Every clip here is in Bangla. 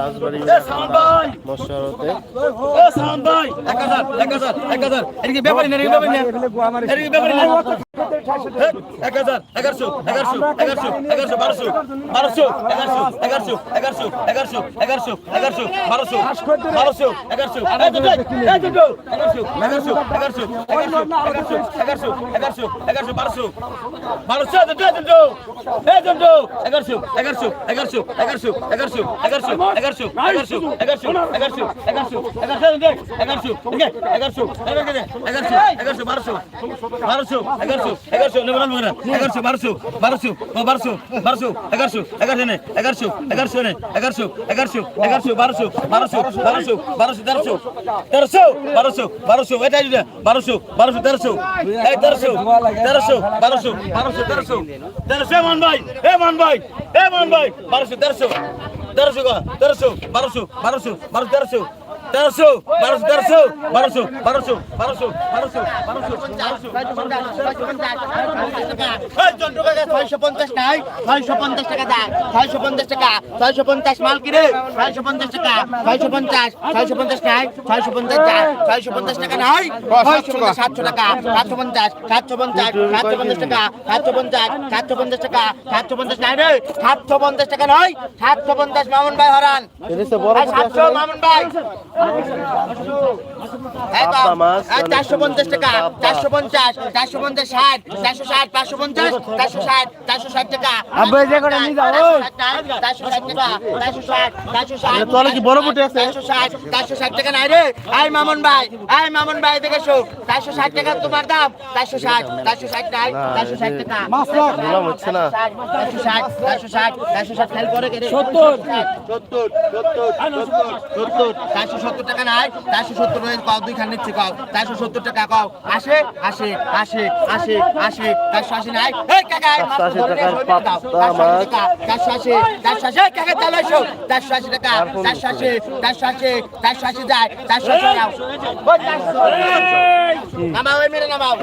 রাজবাড়ি মশারতে। এক হাজার এক হাজার এক হাজার। এদিকে ব্যাপারই না এদিকে ব্যাপারই না এদিকে ব্যাপারই না এক হাজার এগারোশো এগারোশো এগারোশো এগারোশো বারোশো বারোশো এগারোশো এগারোশো এগারোশো এগারোশো এগারোশো বারোশো বারোশো এগারোশো এগারোশো এগারোশো এগারোশো এগারোশো এগারোশো এগারোশো বারোশো বারোশো এগারোশো এগারোশো এগারোশো এগারোশো এগারোশো এগারোশো এগারোশো এগারোশো এগারোশো এগারোশো এগারোশো এগারোশো এগারোশো এগারোশো এগারোশো এগারোশো বারোশো বারোশো এগারোশো এগারোশো নেব না এগারোশো বারোশো বারোশো ও বারোশো বারোশো এগারোশো এগারোশো নে এগারোশো এগারোশো নে এগারোশো এগারোশো এগারোশো মান মান মান তেরোশো বারোশো তেরোশো বারোশো বারোশো বারোশো বারোশো ছয়শো পঞ্চাশ নাই ছয়শো পঞ্চাশ টাকা দাম ছয়শো পঞ্চাশ টাকা ছয়শো পঞ্চাশ মাল কিনে ছয়শো পঞ্চাশ টাকা ছয়শো পঞ্চাশ ছয়শো পঞ্চাশ নাই ছয়শো পঞ্চাশ ছয়শো পঞ্চাশ টাকা নাই ছয়শো পঞ্চাশ সাতশো টাকা সাতশো পঞ্চাশ সাতশো পঞ্চাশ সাতশো পঞ্চাশ টাকা সাতশো পঞ্চাশ সাতশো পঞ্চাশ টাকা সাতশো পঞ্চাশ নাই রে সাতশো পঞ্চাশ টাকা নয় সাতশো পঞ্চাশ মামুন ভাই হরান। সাতশো মামুন ভাই পাবদা মাছ, চারশো পঞ্চাশ টাকা চারশো পঞ্চাশ চারশো পঞ্চাশ ষাট চারশো ষাট পাঁচশো পঞ্চাশ চারশো ষাট চারশো ষাট টাকা চারশো ষাট টাকা নাই রে আই মামুন ভাই আই মামুন ভাই দেখে শো চারশো ষাট টাকা তোমার দাম চারশো ষাট চারশো ষাট নাই চারশো ষাট টাকা হচ্ছে না চারশো ষাট চারশো ষাট চারশো ষাট খেল করে সত্তর সত্তর সত্তর সত্তর চারশো সত্তর টাকা নাই চারশো সত্তর কও দুই খান নিচ্ছি কও চারশো সত্তর টাকা কও আসে আসে আসে আসে আসে চারশো আশি নাই। এই কাকা এই মাছ 480 টাকার ধরে দাও। পাবদা 480 মাছ। টাকা, চারশো আশি চারশো আশি কাকা চালো এসো চারশো আশি টাকা চারশো আশি চারশো আশি চারশো আশি যায় চারশো আশি যাও নামাও মেরে নামাও।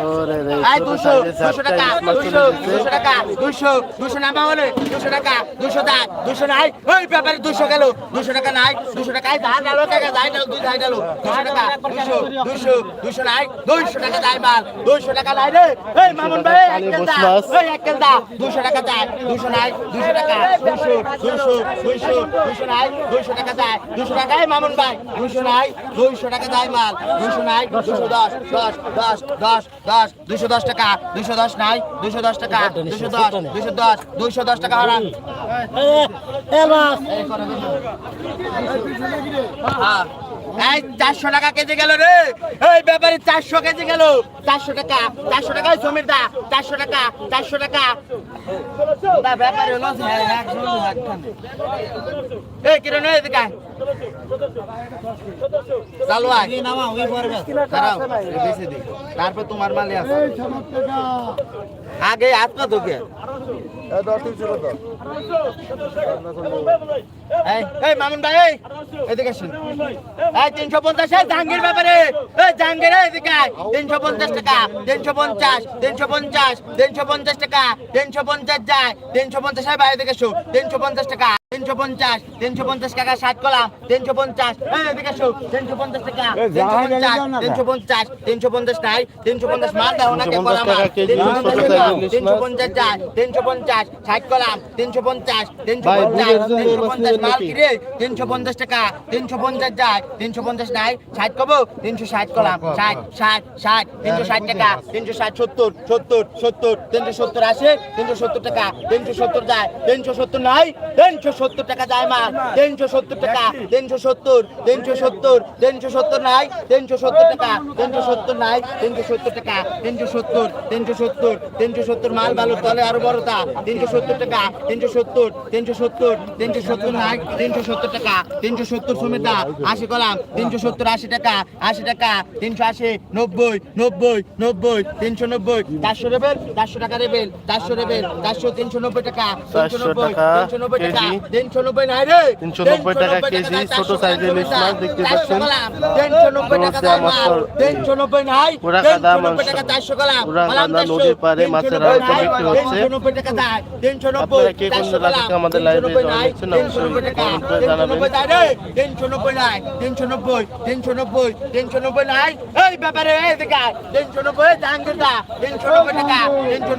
আয় দুশো দুশো টাকা দুশো দুশো টাকা দুশো দুশো নামা হলে দুশো টাকা দুশো টাকা দুশো নাই। ওই ব্যাপারে দুশো গেল দুশো টাকা নাই দুশো টাকা এই ধার টাকা ডালো দুই ধাই ডালো দুশো টাকা দুশো দুশো দুশো নাই দুইশো টাকা যাই মাল দুইশো টাকা নাই রে। এই মামুন ভাই এক কেল দা বসবাস। এই এক কেল দা দুশো টাকা যায় দুশো নাই দুশো টাকা। দুশো দুশো দুশো দুশো নাই দুশো টাকা যায় দুশো টাকা এই মামুন ভাই দুশো নাই দুইশো টাকা যায় মাল। দুশো নাই দুশো দশ দশ দশ দশ দশ দুশো দশ টাকা দুশো দশ নাই দুশো দশ টাকা দুশো দশ দুশো দশ দুশো দশ টাকা হারান। হ্যাঁ। এই চারশো টাকা কেজি গেল রে। এই ব্যাপারে চারশো কেজি গেল। চারশো টাকা চারশো টাকা ওই জমির দা চারশো টাকা চারশো টাকা। দা ব্যাপারে হলো এই কিরণ এদিকে চালু তারপর তোমার মালে আছে। আগে আত্মা কত কে এই মামুন ভাই এই এদিকে আসুন। এই তিনশো পঞ্চাশ এই জাহাঙ্গীর ব্যাপারে। এই জাহাঙ্গীর এই এদিকে আয়। তিনশো পঞ্চাশ টাকা তিনশো পঞ্চাশ তিনশো পঞ্চাশ তিনশো পঞ্চাশ টাকা তিনশো পঞ্চাশ যায়। তিনশো পঞ্চাশ ভাই এদিকে এসো তিনশো পঞ্চাশ টাকা। তিনশো পঞ্চাশ তিনশো পঞ্চাশ টাকা ষাট কলাম তিনশো পঞ্চাশ তিনশো পঞ্চাশ টাকা তিনশো পঞ্চাশ তিনশো পঞ্চাশ তিনশো পঞ্চাশ নাই তিনশো পঞ্চাশ মাল দাও ওনাকে কলাম টাকা তিনশো পঞ্চাশ তিনশো পঞ্চাশ যায় তিনশো পঞ্চাশ ষাট কলাম তিনশো পঞ্চাশ তিনশো পঞ্চাশ তিনশো পঞ্চাশ মাল? কিরে তিনশো পঞ্চাশ টাকা তিনশো পঞ্চাশ যায় তিনশো পঞ্চাশ নাই ষাট কবো তিনশো ষাট কলাম ষাট ষাট ষাট তিনশো ষাট টাকা তিনশো ষাট সত্তর সত্তর সত্তর তিনশো সত্তর আসে তিনশো সত্তর টাকা তিনশো সত্তর যায় তিনশো সত্তর নাই তিনশো সত্তর টাকা যায় মাল তিনশো সত্তর টাকা তিনশো সত্তর তিনশো সত্তর তিনশো সত্তর নাই তিনশো সত্তর টাকা তিনশো সত্তর নাই তিনশো সত্তর টাকা তিনশো সত্তর তিনশো সত্তর তিনশো সত্তর মাল বালুর তলে আরও বড় তা তিনশো সত্তর টাকা তিনশো সত্তর তিনশো সত্তর তিনশো সত্তর নাই তিনশো সত্তর টাকা তিনশো সত্তর সমিতা আশি কলাম তিনশো সত্তর আশি টাকা আশি টাকা তিনশো আশি নব্বই নব্বই নব্বই তিনশো নব্বই চারশো রেবেল চারশো টাকা রেবেল চারশো রেবেল চারশো তিনশো নব্বই টাকা তিনশো 400 নব্বই তিনশো নব্বই টাকা। তিনশো নব্বই টাকা কেজি ছোট সাইজের ইলিশ মাছ দেখতে পাচ্ছেন পুরা কাদা মাংস পুরা কাদা নদীর পারে মাছের আড়তে বিক্রি হচ্ছে আপনারা কে কোন জেলা থেকে আমাদের লাইব্রেরি জানাচ্ছেন অবশ্যই কমেন্ট করে জানাবেন তিনশো নব্বই নাই তিনশো নব্বই তিনশো নব্বই তিনশো নব্বই নাই এই ব্যাপারে তিনশো নব্বই জাহাঙ্গীর দা তিনশো নব্বই টাকা তিনশো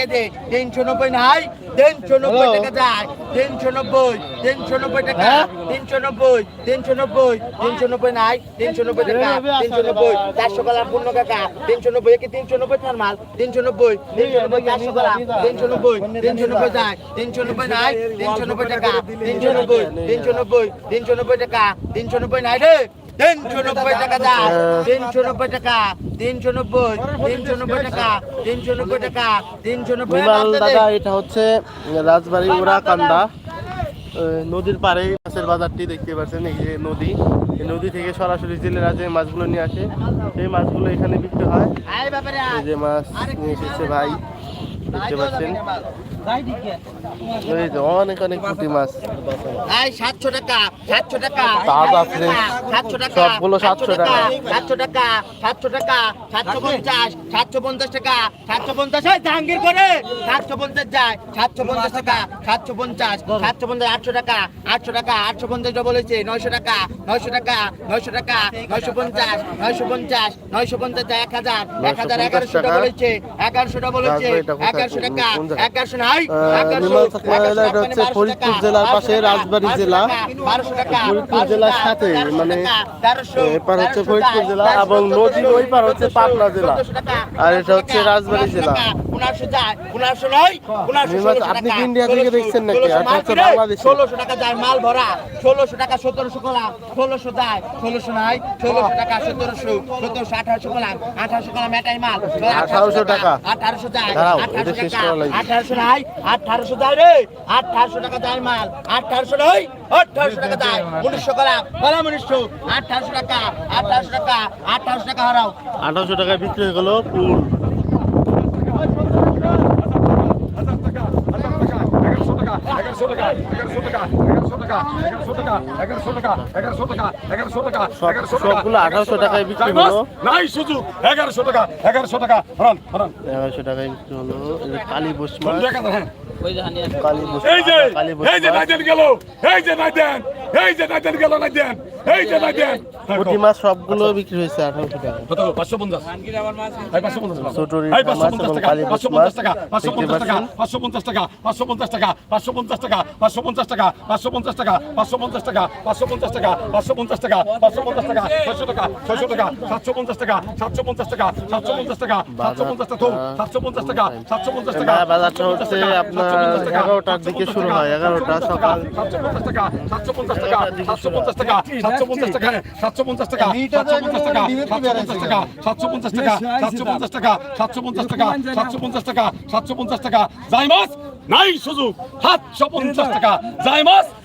কে দে তিনশো নব্বই নাই তিনশো নব্বই? টাকা যায় তিনশো নব্বই তিনশো নব্বই টাকা হ্যাঁ? তিনশো নব্বই তিনশো নব্বই তিনশো নব্বই নাই তিনশো নব্বই টাকা তিনশো নব্বই চারশো কলা পূর্ণ কাকা তিনশো নব্বই কি তিনশো নব্বই তার মাল তিনশো নব্বই তিনশো নব্বই চারশো কলা তিনশো নব্বই তিনশো নব্বই যায় তিনশো নব্বই নাই তিনশো নব্বই টাকা তিনশো নব্বই তিনশো নব্বই তিনশো নব্বই টাকা তিনশো নব্বই নাই রে তিনশো নব্বই টাকা তিনশো নব্বই টাকা তিনশো নব্বই তিনশো নব্বই টাকা তিনশো নব্বই টাকা তিনশো নব্বই দাদা এটা হচ্ছে রাজবাড়ি আহ, নদীর পাড়ে মাছের বাজারটি দেখতে পাচ্ছেন এই যে নদী। এই নদী থেকে সরাসরি জেলেরা যে মাছগুলো নিয়ে আসে সেই মাছগুলো এখানে বিক্রি হয়। এই যে মাছ নিয়ে এসেছে ভাই। দেখতে পাচ্ছেন? এই যে অনেক অনেক পুঁটি মাছ। সাতশো টাকা সাতশো টাকা তাজা fresh। সাতশো টাকা সবগুলো 700 টাকা। সাতশো টাকা সাতশো টাকা সাতশো পঞ্চাশ সাতশো পঞ্চাশ টাকা সাতশো পঞ্চাশ এই জাহাঙ্গীর করে। সাতশো পঞ্চাশ যায় সাতশো পঞ্চাশ টাকা সাতশো পঞ্চাশ সাতশো পঞ্চাশ আটশো টাকা আটশো টাকা আটশো পঞ্চাশ বলেছে নয়শো টাকা নয়শো টাকা নয়শো টাকা নয়শো পঞ্চাশ নয়শো পঞ্চাশ নয়শো পঞ্চাশ এক হাজার এক হাজার এগারোশোটা বলেছে এগারোশোটা বলেছে হচ্ছে ফরিদপুর জেলার পাশে রাজবাড়ী জেলা। ফরিদপুর জেলার সাথে, মানে, এপার হচ্ছে ফরিদপুর জেলা এবং নদীর ওই পার হচ্ছে পাবনা জেলা। আর এটা হচ্ছে রাজবাড়ী জেলা। আপনি কি ইন্ডিয়া থেকে দেখছেন নাকি? এটা হচ্ছে বাংলাদেশে। ষোলোশো টাকা যায় মাল ভরা ষোলোশো টাকা সতেরোশো কলাম ষোলোশো যায় ষোলোশো নাই ষোলোশো টাকা সতেরোশো সতেরোশো আঠারোশো কলাম আঠারোশো কলাম এটাই মাল 1800 টাকা। আঠারোশো যায় আঠারোশো নাই আঠারোশো দেয় রে। আঠারোশো টাকা দেয় মাল। আঠারোশো নয় আঠারোশো টাকা দেয়। উনিশশো কলাম কলাম উনিশশো আঠারোশো টাকা আঠারোশো টাকা আঠারোশো টাকা হারাও। আঠারোশো টাকা বিক্রি হয়ে গেল টাকা টাকা নাই সুযোগ এগারোশো টাকা এগারোশো টাকা হরান হরান। এগারোশো টাকায় বিক্রি হলো। কালী বসমান কালী এই যে এই যে নাইদেন এই যে নাইদেন গেল নাইদেন এই যে নাইদেন পুঁটি মাছ সবগুলো বিক্রি হয়েছে আঠারোশো টাকা কত পাঁচশো পঞ্চাশ এই পাঁচশো পঞ্চাশ টাকা। ছোট এই পাঁচশো পঞ্চাশ টাকা পাঁচশো পঞ্চাশ টাকা পাঁচশো দেখতে পঞ্চাশ টাকা পাচ্ছেন। পাঁচশো পঞ্চাশ টাকা পাঁচশো পঞ্চাশ টাকা পাঁচশো পঞ্চাশ টাকা পাঁচশো পঞ্চাশ টাকা পাঁচশো পঞ্চাশ টাকা পাঁচশো পঞ্চাশ টাকা পাঁচশো পঞ্চাশ টাকা পাঁচশো পঞ্চাশ টাকা পাঁচশো পঞ্চাশ টাকা ছয়শো টাকা ছয়শো টাকা সাতশো পঞ্চাশ টাকা সাতশো পঞ্চাশ টাকা সাতশো পঞ্চাশ টাকা সাতশো পঞ্চাশ টাকা সাতশো পঞ্চাশ টাকা সাতশো পঞ্চাশ টাকা এবার বাজারটা হচ্ছে আপনার এগারোটার দিকে শুরু হয় এগারোটা সকাল সাতশো পঞ্চাশ টাকা সাতশো পঞ্চাশ টাকা সাতশো পঞ্চাশ টাকা সাতশো পঞ্চাশ টাকা সাতশো পঞ্চাশ টাকা সাতশো পঞ্চাশ টাকা সাতশো পঞ্চাশ টাকা সাতশো পঞ্চাশ টাকা সাতশো পঞ্চাশ টাকা সাতশো পঞ্চাশ টাকা সাতশো পঞ্চাশ টাকা যাই মাস নাই সুযোগ সাতশো পঞ্চাশ টাকা যাই মাস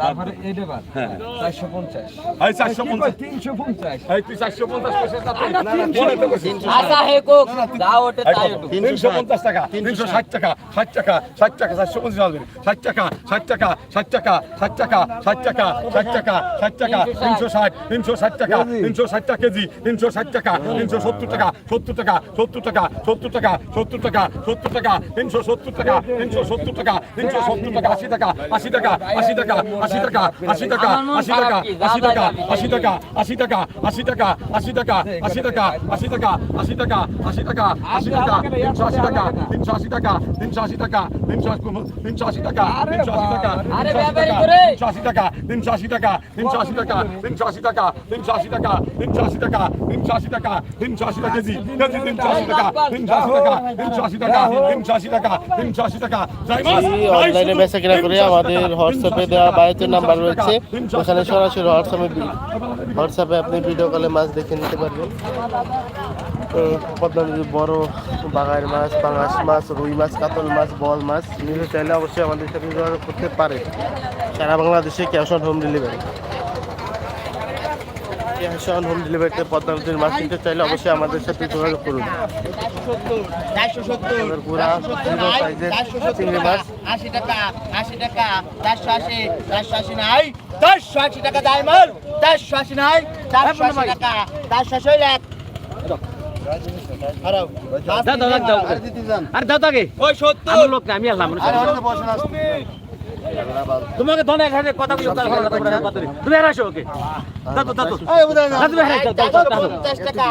তারপরে টাকা 360 টাকা 60 টাকা 60 টাকা টাকা 60 টাকা টাকা 60 টাকা 60 টাকা 60 টাকা টাকা 360 টাকা 360 টাকা কেজি টাকা 370 টাকা 70 টাকা 70 টাকা টাকা 70 টাকা টাকা 370 টাকা টাকা 370 টাকা 80 টাকা 80 টাকা আশি টাকা আশি টাকা আশি টাকা আশি টাকা আশি টাকা আশি টাকা আশি টাকা আশি টাকা আশি টাকা আশি টাকা আশি টাকা আশি টাকা আশি টাকা তিনশো আশি টাকা তিনশো আশি টাকা তিনশো আশি টাকা তিনশো তিনশো আশি টাকা তিনশো আশি টাকা আরে তিনশো আশি টাকা। তিনশো আশি টাকা তিনশো আশি টাকা তিনশো আশি টাকা তিনশো আশি টাকা তিনশো আশি টাকা তিনশো আশি টাকা তিনশো আশি টাকা কেজি কেজি তিনশো আশি টাকা তিনশো আশি টাকা তিনশো আশি টাকা তিনশো আশি টাকা তিনশো আশি টাকা যাই মাস অনলাইনে বেচা কেনা করে আমাদের হোয়াটসঅ্যাপে বাড়িতে নাম্বার রয়েছে। ওখানে সরাসরি হোয়াটসঅ্যাপে হোয়াটসঅ্যাপে আপনি ভিডিও কলে মাছ দেখে নিতে পারবেন। পদ্মা বড় বাগায়ের মাছ, পাঙাশ মাছ, রুই মাছ, কাতল মাছ, বল মাছ নিতে চাইলে অবশ্যই আমাদের সাথে যোগাযোগ করতে পারে। সারা বাংলাদেশে cash on home delivery. Home ডেলিভারিতে পদ্মা নদীর মাছ নিতে চাইলে অবশ্যই আমাদের সাথে যোগাযোগ করুন। চারশো পুরা সাইজের চিংড়ি মাছ। আশি টাকা আশি টাকা চারশো আশি চারশো আশি নাই চারশো আশি টাকা দায় মাল চারশো আশি নাই চারশো আশি টাকা চারশো আশি এক হারাও। দাও দাও দাও দাও তাকে ওই সত্তর লোক আমি আসলাম তোমাকে ধনে এখানে কথা বলি কথা বলি, কথা বলি, কথা তুমি আর আসো ওকে। দাদু দাদু। দাও তো দাও, তুমি দাও। পঞ্চাশ টাকা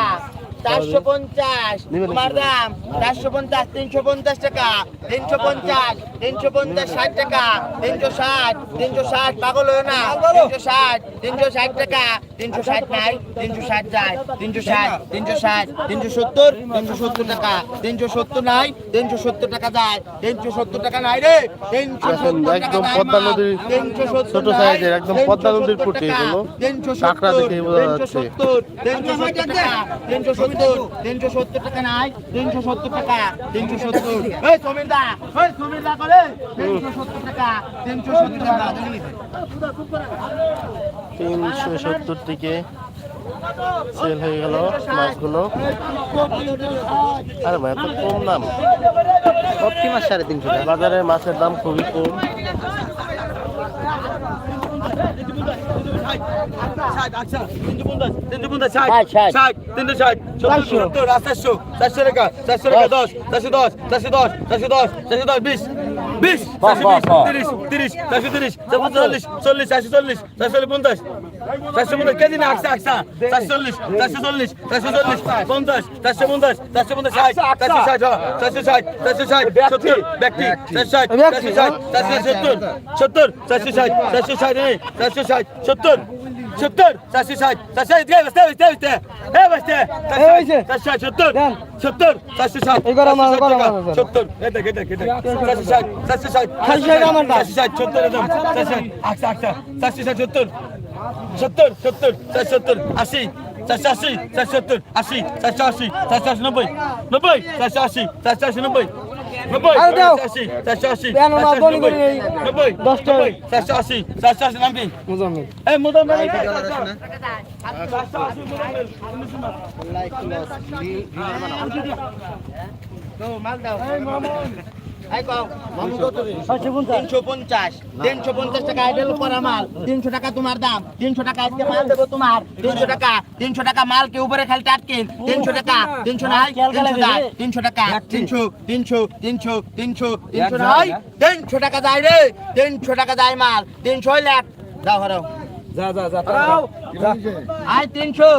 চারশো পঞ্চাশ। তোমার দাম চারশো পঞ্চাশ তিনশো পঞ্চাশ টাকা তিনশো পঞ্চাশ তিনশো পঞ্চাশ ষাট টাকা তিনশো ষাট তিনশো ষাট পাগল হয়ে না। তিনশো ষাট তিনশো ষাট টাকা তিনশো ষাট নাই তিনশো ষাট যায় তিনশো ষাট তিনশো ষাট তিনশো সত্তর তিনশো সত্তর টাকা তিনশো সত্তর নাই তিনশো সত্তর টাকা যায় তিনশো সত্তর টাকা নাই রে তিনশো সত্তর একদম পদ্মা নদীর ছোট সাইজের, একদম পদ্মা নদীর পুঁটি এগুলো। তিনশো কাঁকড়া সত্তর, দেখেই বোঝা যাচ্ছে। তিনশো সত্তর টাকা, তিনশো সত্তর, তিনশো সত্তর টাকা নাই, তিনশো সত্তর টাকা, তিনশো সত্তর। এই সমীর দা, এই সমীর দা করে, তিনশো সত্তর টাকা, তিনশো সত্তর টাকা। তিনশো সত্তর থেকে সেল হয়ে গেল মাছগুলো। আরে ভাই এত কম দাম। প্রতি মাছ সাড়ে তিনশো টাকা। বাজারে মাছের দাম খুবই কম। বিশ বিশ তিরিশ তিরিশ চারশো তিরিশ চারশো চল্লিশ চল্লিশ চারশো চল্লিশ চারশো পঞ্চাশ। চারশো পঞ্চাশ কেজি না আকসা আকসা চারশো চল্লিশ চারশো চল্লিশ চারশো চল্লিশ পঞ্চাশ চারশো পঞ্চাশ চারশো পঞ্চাশ ষাট চারশো ষাট চারশো ষাট চারশো ষাট সত্তর ব্যক্তি চারশো ষাট চারশো ষাট চারশো সত্তর সত্তর চারশো ষাট চারশো ষাট চারশো ষাট সত্তর সত্তর চারশো ষাট চারশো ষাট দিয়ে বসতে বসতে বসতে এ বসতে চারশো ষাট সত্তর সত্তর চারশো ষাট সত্তর এটা এটা এটা চারশো ষাট চারশো ষাট চারশো ষাট সত্তর চারশো আচ্ছা আচ্ছা চারশো ষাট সত্তর সত্তর সত্তর চারশো সত্তর আশি চারশো আশি চারশো সত্তর আশি চারশো আশি চারশো আশি নব্বই নব্বই চারশো আশি চারশো আশি নব্বই নব্বই চারশো তিনশো পঞ্চাশ। তিনশো পঞ্চাশ টাকা আইডেল করা মাল। তিনশো টাকা তোমার দাম। তিনশো টাকা আজকে মাল দেবো তোমার। তিনশো টাকা। তিনশো টাকা মাল কে উপরে খালি টাটকিন তিনশো টাকা। তিনশো টাকা। তিনশো তিনশো তিনশো তিনশো তিনশো নাই? তিনশো টাকা যায় রে। তিনশো টাা যায় মাল। তিনশো লাখ যাও হারাও যা যা যা আয় তিনশো।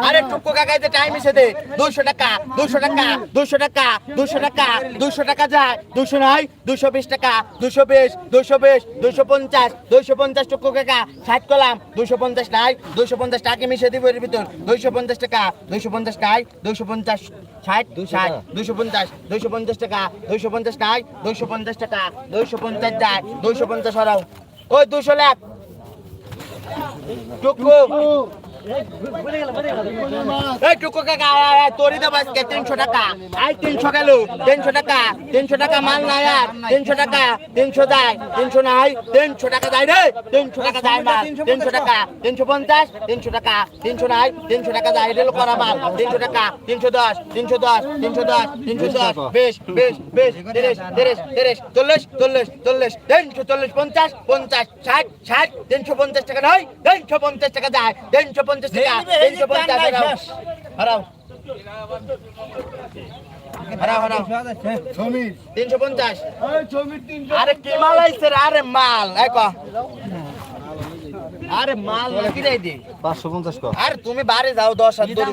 আরে টুকু কাকাইতে টাইম এসে দে দুশো টাকা দুশো টাকা দুশো টাকা দুশো টাকা দুশো টাকা যায় দুশো নয় দুশো বিশ টাকা দুশো বিশ দুশো বিশ দুশো পঞ্চাশ দুশো পঞ্চাশ টুকু কাকা ষাট করলাম দুশো পঞ্চাশ নাই দুশো পঞ্চাশ টাকা মিশে দিব এর ভিতর দুশো পঞ্চাশ টাকা দুশো পঞ্চাশ নাই দুশো পঞ্চাশ ষাট ষাট দুশো পঞ্চাশ দুশো পঞ্চাশ টাকা দুশো পঞ্চাশ নাই দুশো পঞ্চাশ টাকা দুশো পঞ্চাশ যায় দুশো পঞ্চাশ হরাও ওই দুশো লাখ টুকু এই টুকু কাকা তোরই দেবো আজকে তিনশো টাকা। আয়, তিনশো গেল, তিনশো টাকা তিনশো টাকা মাল নাই আর, তিনশো টাকা, তিনশো দেয় তিনশো নাই, তিনশো টাকা দেয় রে, তিনশো টাকা দেয় মাল, তিনশো টাকা, তিনশো পঞ্চাশ, তিনশো টাকা, তিনশো নাই, তিনশো টাকা দেয় রেল করা মাল, তিনশো টাকা, তিনশো দশ তিনশো দশ তিনশো দশ তিনশো দশ, বেশ বেশ বেশ, তিরিশ তিরিশ তিরিশ, চল্লিশ চল্লিশ চল্লিশ, তিনশো চল্লিশ, পঞ্চাশ পঞ্চাশ, ষাট ষাট, তিনশো পঞ্চাশ টাকা নয় তিনশো পঞ্চাশ টাকা দেয় তিনশো পঞ্চাশ টাকা তিনশো পঞ্চাশ হারাও। হারাও। হারাও হারাও। তিনশো পঞ্চাশ। আরে কি মাল আইছে আরে মাল এক আরে মাল কর। তুমি যাও দূর।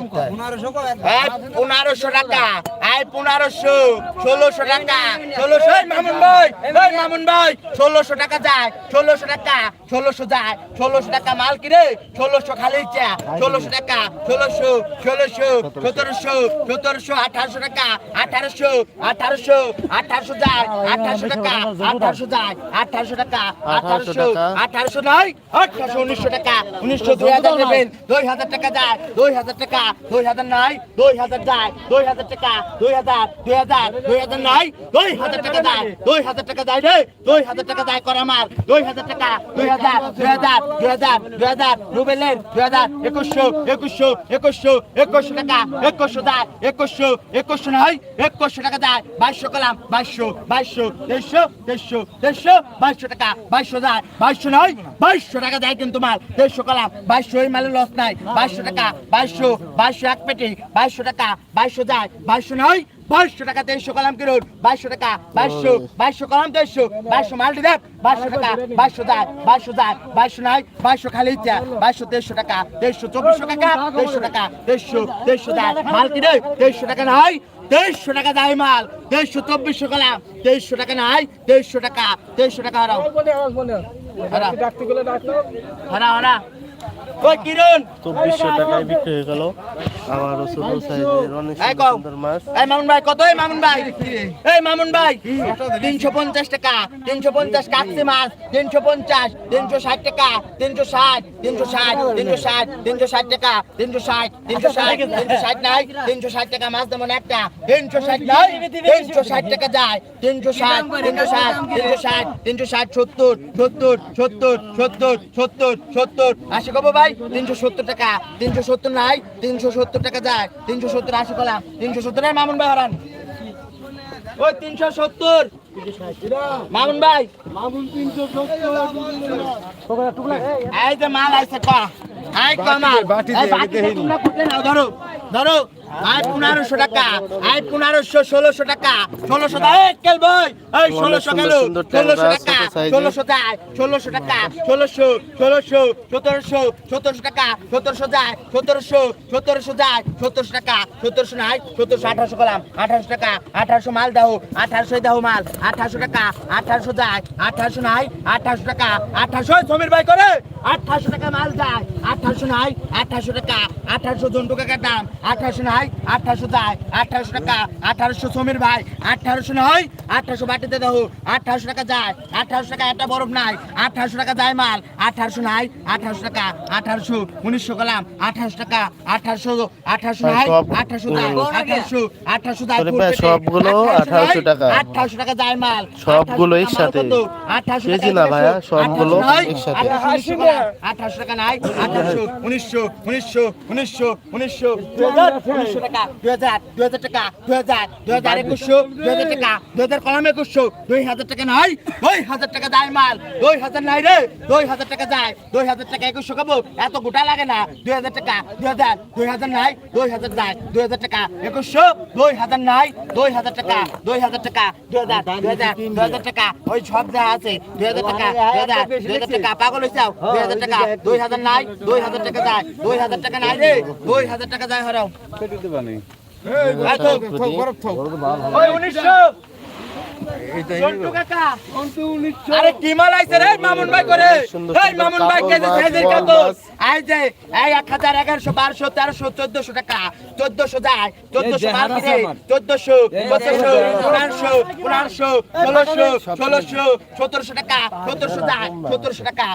টাকা এই পনেরোশো ষোলোশো টাকা ষোলোশো এই মামুন ভাই এই মামুন ভাই ষোলোশো টাকা যায় ষোলোশো টাকা ষোলোশো যায় ষোলোশো টাকা মাল কিরে? ষোলোশো খালি চা ষোলোশো টাকা ষোলোশো ষোলোশো সতেরোশো সতেরোশো আঠারোশো টাকা আঠারোশো আঠারোশো আঠারোশো যায় আঠারোশো টাকা আঠারোশো যায় আঠারোশো টাকা আঠারোশো আঠারোশো নয় আঠারোশো উনিশশো টাকা উনিশশো দুই হাজার নেবেন দুই হাজার টাকা যায় দুই হাজার টাকা দুই হাজার নয় দুই হাজার যায় দুই হাজার টাকা দুই হাজার দুই হাজার দুই হাজার নয় দুই হাজার টাকা যায় দুই হাজার টাকা যায় রে দুই হাজার টাকা যায় করা মাল দুই হাজার টাকা দুই হাজার দুই হাজার দুই হাজার দুই হাজার রুবেলের দুই হাজার একুশশো একুশশো একুশশো একুশশো টাকা একুশশো যায় একুশশো একুশশো নয় একুশশো টাকা যায় বাইশশো কলাম বাইশশো বাইশশো দেড়শো দেড়শো দেড়শো বাইশশো টাকা বাইশশো যায় বাইশশো নয় বাইশশো টাকা দেয় কিন্তু মাল দেড়শো কলাম, বাইশশো এই মালের লস নাই। বাইশশো টাকা, বাইশশো বাইশশো এক পেটি, বাইশশো টাকা, বাইশশো যায়। বাইশশো নয়, বাইশশো টাকা দেড়শো কলাম কিরোর বাইশশো টাকা, বাইশশো বাইশশো কলাম দেড়শো। বাইশশো মালটি দেখ বাইশশো টাকা, বাইশশো যায় বাইশশো যায়। বাইশশো নয়, বাইশশো খালি ইচ্ছা। বাইশশো দেড়শো টাকা, দেড়শো চব্বিশশো টাকা, দেড়শো টাকা, দেড়শো দেড়শো যায়। মাল রে? দেড়শো টাকা নয়, দেড়শো টাকা যায় মাল। দেড়শো চব্বিশশো কলাম। দেড়শো টাকা নয়, দেড়শো টাকা দেড়শো টাকা হারাও। হারা হারা হারা ওই কিরণ চব্বিশশো টাকায় বিক্রি হয়ে গেল। আবারও ছোট সাইজের অনেক সুন্দর মাছ। এই মামুন ভাই কত? এই মামুন ভাই। এই মামুন ভাই তিনশো পঞ্চাশ টাকা তিনশো পঞ্চাশ কাটছে মাছ তিনশো পঞ্চাশ তিনশো ষাট টাকা তিনশো ষাট তিনশো ষাট তিনশো ষাট তিনশো ষাট টাকা তিনশো ষাট তিনশো ষাট তিনশো ষাট নাই তিনশো ষাট টাকা মাছ দেবো একটা তিনশো ষাট নাই তিনশো ষাট টাকা যায় তিনশো ষাট তিনশো ষাট তিনশো ষাট তিনশো ষাট সত্তর সত্তর সত্তর সত্তর সত্তর সত্তর। আশি কবো ভাই তিনশো সত্তর টাকা তিনশো সত্তর নাই তিনশো সত্তর টাকা যায় তিনশো সত্তর আশি কলাম তিনশো সত্তর নাই মামুন ভাই হারান। ওই তিনশো সত্তর। মামুন ভাই। এই যে মাল আইছে ক। আই ক মাল এই বাটিতে তোমরা ধরো ধরো। আই পনেরোশো টাকা আই পনেরোশো ষোলোশো টাকা ষোলোশো টাকা বই এই ষোলোশো গেল ষোলোশো টাকা। ষোলোশো যায় ষোলোশো টাকা ষোলোশো ষোলোশো সতেরোশো সতেরোশো টাকা সতেরোশো যায় সতেরোশো সতেরোশো যায় সতেরোশো টাকা সতেরোশো নাই সতেরোশো আঠারোশো কলাম আঠারোশো টাকা আঠারোশো মাল দাও আঠারোশো দাও মাল আঠারোশো টাকা আঠারোশো যায় আঠারোশো নাই আঠারোশো টাকা আঠারোশো সমীর ভাই করে আঠারোশো টাকা মাল যায় আঠারোশো নাই আঠারোশো টাকা আঠারোশো জন্টু কাকার দাম আঠারোশো নাই আঠারোশো যায় আঠারোশো টাকা আঠারোশো সমীর ভাই আঠারোশো নয় আঠারোশো বাটিতে দাও আঠারোশো টাকা যায় আঠারোশো টাকা একটা বরফ নাই আঠারোশো টাকা যায় মাল আঠারোশো নাই আঠারোশো টাকা আঠারোশো উনিশশো কলাম আঠারোশো টাকা আঠারোশো আঠারোশো নাই আঠারোশো যায় আঠারোশো আঠারোশো যায় সবগুলো 1800 টাকা। আঠারোশো টাকা যায় মাল সবগুলো 1800 টাকা মাল একসাথে। আঠারোশো টাকা কেজি না ভাইয়া, সবগুলো আঠারোশো একসাথে। উনিশশো আঠারোশো টাকা নাই আঠারোশো উনিশশো উনিশশো উনিশশো উনিশশো দুই টাকা দুই হাজার দুই হাজার টাকা দুই হাজার দুই হাজার একুশশো দুই হাজার টাকা দুই হাজার কলম একুশশো দুই হাজার টাকা নয় দুই হাজার টাকা যায় মাল দুই হাজার নাই রে দুই হাজার টাকা যায় দুই হাজার টাকা একুশশো খাব এত গোটা লাগে না দুই হাজার টাকা দুই হাজার দুই হাজার নাই দুই হাজার যায় দুই হাজার টাকা একুশশো দুই হাজার নাই দুই হাজার টাকা দুই হাজার টাকা দুই হাজার দুই হাজার দুই হাজার টাকা ওই সব যা আছে দুই হাজার টাকা দুই হাজার দুই হাজার টাকা পাগল হয়ে যাও দুই হাজার টাকা দুই হাজার নাই দুই হাজার টাকা যায় দুই হাজার টাকা নাই রে দুই হাজার টাকা যায় হরাও এই তো, ওই উনিশশো সন্টু কাকা, আরে কি মাল আইছে রে মামুন ভাই করে এই মামুন ভাই কেজি সাইজের কত আই যে এই এক হাজার এগারোশো বারোশো তেরোশো চোদ্দশো টাকা চোদ্দশো যায় মাল কিনে টাকা সতেরোশো যায় টাকা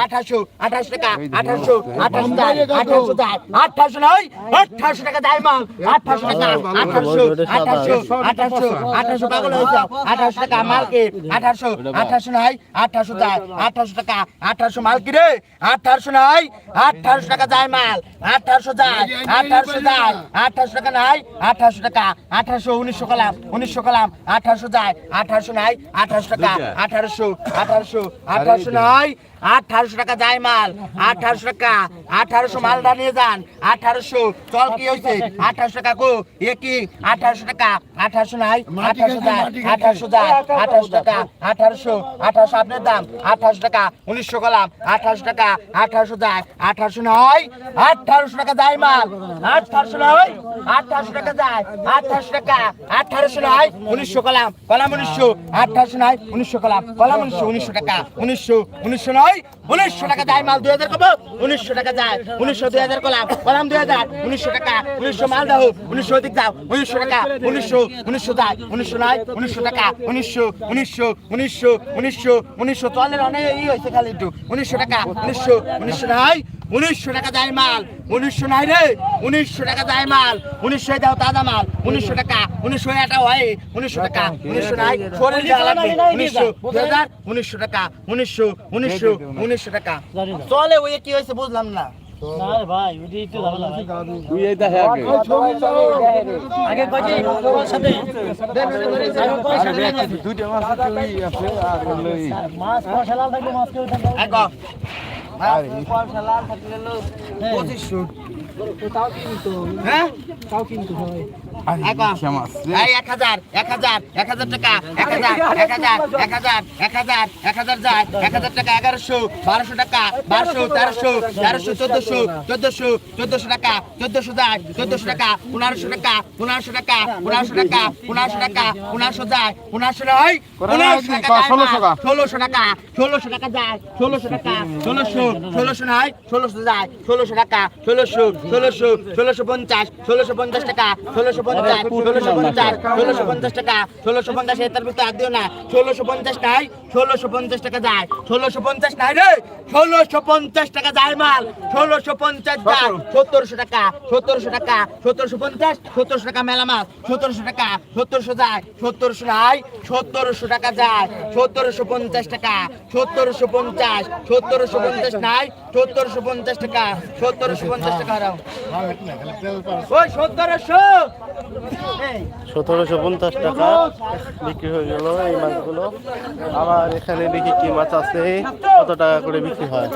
আঠাশো আঠাশো টাকা আঠাশো আঠাশো যায় আঠাশো যায় আঠাশো নয় আঠাশো টাকা যায় মাল আঠাশো টাকা আঠাশো আঠাশো আঠাশো আঠাশো পাগল হয়ে যাও আঠাশো টাকা মালকে আঠাশো আঠাশো নয় আঠাশো যায় আঠাশো টাকা আঠাশো মাল কি রে? আঠাশো নয় আঠাশো টাকা যায় মাল আঠাশো যায় আঠাশো যায় আঠাশো টাকা নাই আঠাশো টাকা আঠাশো উনিশশো কলাম উনিশশো কলাম আঠাশো যায় আঠাশো নাই আঠাশো টাকা আঠারোশো আঠারোশো আঠারোশো নয় আঠারোশো টাকা যায় মাল আঠারোশো টাকা আঠারোশো মালটা নিয়ে যান আঠারোশো চল কি হয়েছে আঠারোশো টাকা কো এ কি? আঠারোশো টাকা আঠারোশো নাই আঠারোশো যায় আঠারোশো যায় আঠারোশো টাকা আঠারোশো আঠারোশো আপনার দাম আঠারোশো টাকা উনিশশো গলাম আঠারোশো টাকা আঠারোশো যায় আঠারোশো নয় আঠারোশো টাকা যায় মাল আঠারোশো নয় আঠারোশো টাকা যায় আঠারোশো টাকা আঠারোশো নয় উনিশশো কলাম কলাম উনিশশো আঠারোশো নয় উনিশশো কলাম কলাম উনিশশো উনিশশো টাকা উনিশশো উনিশশো নয় উনিশশো টাকা যায়, মাল দুই হাজার কব? উনিশশো টাকা যায়, উনিশশো, দুই হাজার কলাম। কলাম দুই হাজার, উনিশশো টাকা। উনিশশো মাল দাও, উনিশশো দিক দাও। উনিশশো টাকা, উনিশশো উনিশশো যায়। উনিশশো নয়, উনিশশো টাকা। উনিশশো উনিশশো উনিশশো উনিশশো উনিশশো। চলের উনিশশো টাকা যায় মাল। উনিশশো নয় রে উনিশশো টাকা যায় মাল। উনিশশো দাও তাজা মাল। উনিশশো টাকা উনিশশো এটা হয়। উনিশশো টাকা উনিশশো শরীর উনিশশো দুই হাজার উনিশশো টাকা উনিশশো উনিশশো উনিশশো। টাকা। চলে ওই কি হয়েছে বুঝলাম না। এক পয়সা লাল থাকলে পঁচিশ ফুট টাকা এগারোশো বারোশো টাকা বারোশো তেরোশো তেরোশো চোদ্দশো চোদ্দশো চোদ্দশো টাকা চোদ্দশো যায় চোদ্দশো টাকা পনেরোশো টাকা পনেরোশো টাকা পনেরোশো টাকা পনেরোশো টাকা পনেরোশো যায় পনেরোশো নয় পনেরোশো ষোলোশো টাকা। ষোলোশো টাকা ষোলোশো টাকা যায় ষোলোশো টাকা ষোলোশো ষোলোশো নয় ষোলোশো যায় ষোলোশো টাকা ষোলোশো ষোলোশো ষোলোশো পঞ্চাশ ষোলোশো পঞ্চাশ টাকা ষোলোশো পঞ্চাশ ষোলোশো পঞ্চাশ ষোলোশো পঞ্চাশ টাকা ষোলোশো পঞ্চাশ এটার ভিতরে আর দিও না। ষোলোশো পঞ্চাশ নাই ষোলোশো পঞ্চাশ টাকা যায়। ষোলোশো পঞ্চাশ নাই রে ষোলোশো পঞ্চাশ টাকা যায় মাল। ষোলোশো পঞ্চাশ যায় সত্তরশো টাকা সত্তরশো টাকা সত্তরশো পঞ্চাশ সত্তরশো টাকা মেলা মাল। সত্তরশো টাকা সত্তরশো যায় সত্তরশো নাই সত্তরশো টাকা যায়। সত্তরশো পঞ্চাশ টাকা সত্তরশো পঞ্চাশ সত্তরশো পঞ্চাশ নাই সত্তরশো পঞ্চাশ টাকা সত্তরশো পঞ্চাশ টাকা হারাও। সতেরোশো পঞ্চাশ টাকা বিক্রি হয়ে গেল এই মাছগুলো আবার এখানে দেখি কি মাছ আছে কত টাকা করে বিক্রি হয়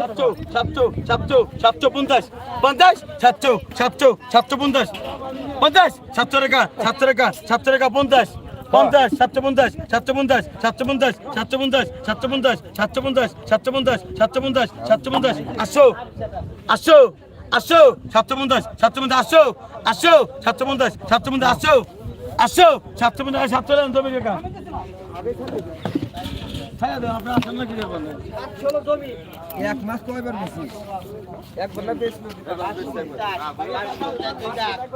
সাতশো সাতশো সাতশো সাতশো পঞ্চাশ পঞ্চাশ সাতশো সাতশো সাতশো পঞ্চাশ পঞ্চাশ সাতশো টাকা সাতশো টাকা সাতশো টাকা পঞ্চাশ পঞ্চাশ সাতশো পঞ্চাশ সাতশো পঞ্চাশ সাতশো পঞ্চাশ সাতশো পঞ্চাশ সাতশো পঞ্চাশ সাতশো পঞ্চাশ সাতশো পঞ্চাশ সাতশো পঞ্চাশ সাতশো পঞ্চাশ আটশো আটশো আটশো সাতশো পঞ্চাশ সাতশো পঞ্চাশ আসো আসো সাতশো পঞ্চাশ সাতশো পঞ্চাশ আসো আটশো সাতশো পঞ্চাশ সাতশো এক মাস কয়বার বেশি একবার না বেশি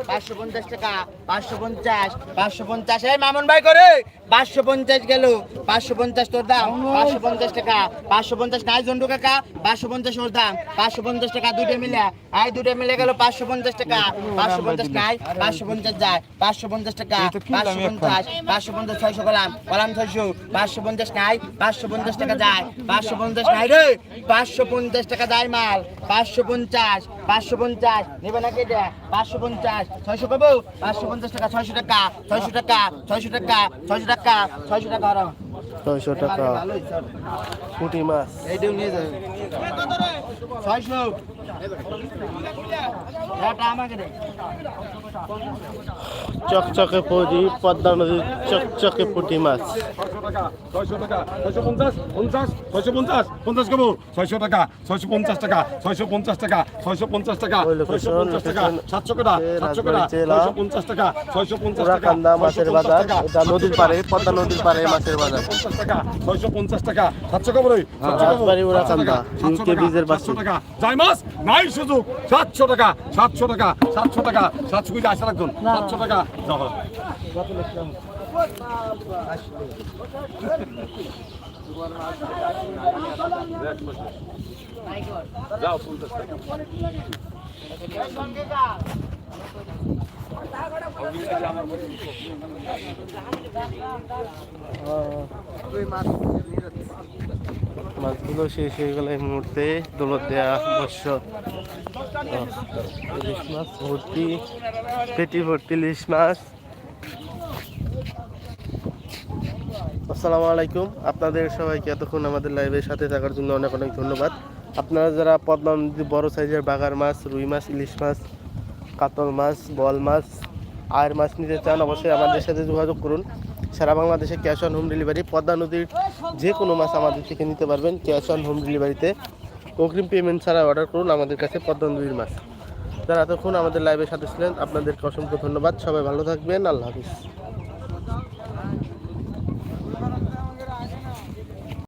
পাঁচশো পঞ্চাশ টাকা পাঁচশো পঞ্চাশ পাঁচশো পঞ্চাশ এই মামুন ভাই করে পাঁচশো পঞ্চাশ গেল পাঁচশো পঞ্চাশ তোর দাম পাঁচশো পঞ্চাশ টাকা পাঁচশো পঞ্চাশ নাই জন্ডু কাকা পাঁচশো পঞ্চাশ ওর দাম পাঁচশো পঞ্চাশ টাকা দুটো মিলে আই দুটো মিলে গেল পাঁচশো পঞ্চাশ টাকা পাঁচশো পঞ্চাশ নাই পাঁচশো পঞ্চাশ যায় পাঁচশো পঞ্চাশ টাকা পাঁচশো পঞ্চাশ পাঁচশো পঞ্চাশ ছয়শো কলাম কলাম ছয়শো পাঁচশো পঞ্চাশ নাই পাঁচশো পঞ্চাশ টাকা যায়। পাঁচশো পঞ্চাশ নাই রে। পাঁচশো পঞ্চাশ টাকা যায় মাল। পাঁচশো পঞ্চাশ পাঁচশো পঞ্চাশ। নেবে নাকি এটা? পাঁচশো পঞ্চাশ। ছয়শো পাবো? পাঁচশো পঞ্চাশ টাকা, ছয়শো টাকা ছয়শো টাকা ছয়শো টাকা ছয়শো টাকা ছয়শো টাকা ছয়শো টাকা। পুঁটি মাছ। এইটাও নিয়ে যাবে। ছয়শো। এটা আমাকে দে। চকচকে পুঁটি পদ্মা নদীর চকচকে পুঁটি মাছ। ছয়শো টাকা ছয়শো পঞ্চাশ পঞ্চাশ ছয়শো পঞ্চাশ পঞ্চাশ কবো? ছয়শো টাকা ছয়শো পঞ্চাশ টাকা ছয়শো পঞ্চাশ টাকা ছয়শো পঞ্চাশ টাকা ছয়শো পঞ্চাশ টাকা সাতশো টাকা সাতশো টাকা ছয়শো পঞ্চাশ টাকা ছয়শো পঞ্চাশ টাকা মাছের বাজার এটা নদীর পাড়ে পদ্মা নদীর পাড়ে মাছের বাজার। পঞ্চাশ টাকা ছয়শো পঞ্চাশ টাকা সাতশো কবো রে রাজবাড়ী বীজের সাতশো টাকা যাই মাস নাই সুযোগ সাতশো টাকা সাতশো টাকা সাতশো টাকা সাতশো কুড়ি আসা রাখুন সাতশো টাকা যাও যাও পঞ্চাশ টাকা। মাছগুলো শেষ হয়ে গেল এই মুহূর্তে। দোলত দেয়া বর্ষ ইলিশ মাছ ভর্তি, পেটি ভর্তি ইলিশ মাছ। আসসালামু আলাইকুম। আপনাদের সবাইকে এতক্ষণ আমাদের লাইভের সাথে থাকার জন্য অনেক অনেক ধন্যবাদ। আপনারা যারা পদ্মা নদীর বড় সাইজের বাগার মাছ, রুই মাছ, ইলিশ মাছ কাতল মাছ, বল মাছ আর মাছ নিতে চান অবশ্যই আমাদের সাথে যোগাযোগ করুন। সারা বাংলাদেশে cash on home delivery Padma নদীর যে কোনো মাছ আমাদের থেকে নিতে পারবেন ক্যাশ অন হোম ডেলিভারিতে। অগ্রিম পেমেন্ট ছাড়া অর্ডার করুন আমাদের কাছে পদ্মা নদীর মাছ। যারা এতক্ষণ আমাদের লাইভের সাথে ছিলেন, আপনাদেরকে অসংখ্য ধন্যবাদ। সবাই ভালো থাকবেন। আল্লাহ হাফিজ।